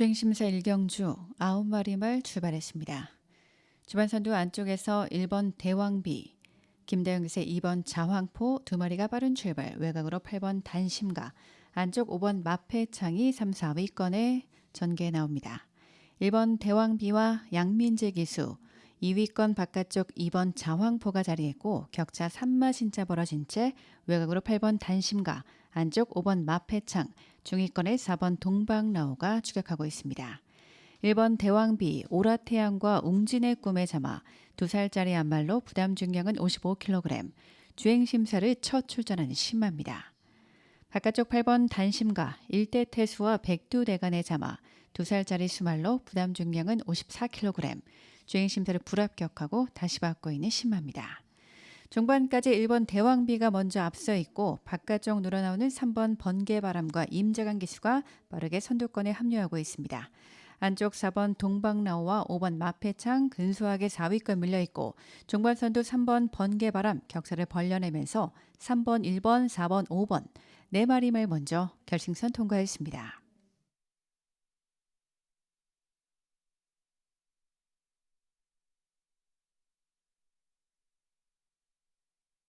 주행심사 일경주 9마리 말 출발했습니다. 주반선두 안쪽에서 1번 대왕비, 김다영 기세 2번 자황포 두 마리가 빠른 출발, 외곽으로 8번 단심가, 안쪽 5번 마패창이 3, 4위권에 전개해 나옵니다. 1번 대왕비와 양민재 기수, 2위권 바깥쪽 2번 자황포가 자리했고 격차 3마 신자 벌어진 채 외곽으로 8번 단심가, 안쪽 5번 마패창, 중위권에 4번 동방라오가 추격하고 있습니다. 1번 대왕비, 오라태양과 웅진의 꿈에 잠아 두 살짜리 안말로 부담 중량은 55kg, 주행심사를 첫 출전하는 신마입니다. 바깥쪽 8번 단심가, 일대 태수와 백두대간의 잠아 두 살짜리 수말로 부담 중량은 54kg, 주행 심사를 불합격하고 다시 받고 있는 신마입니다. 중반까지 1번 대왕비가 먼저 앞서 있고 바깥쪽 늘어나오는 3번 번개바람과 임재강 기수가 빠르게 선두권에 합류하고 있습니다. 안쪽 4번 동방라오와 5번 마패창 근소하게 4위권 밀려있고 중반선두 3번 번개바람 격차를 벌려내면서 3번, 1번, 4번, 5번 네말 먼저 결승선 통과했습니다.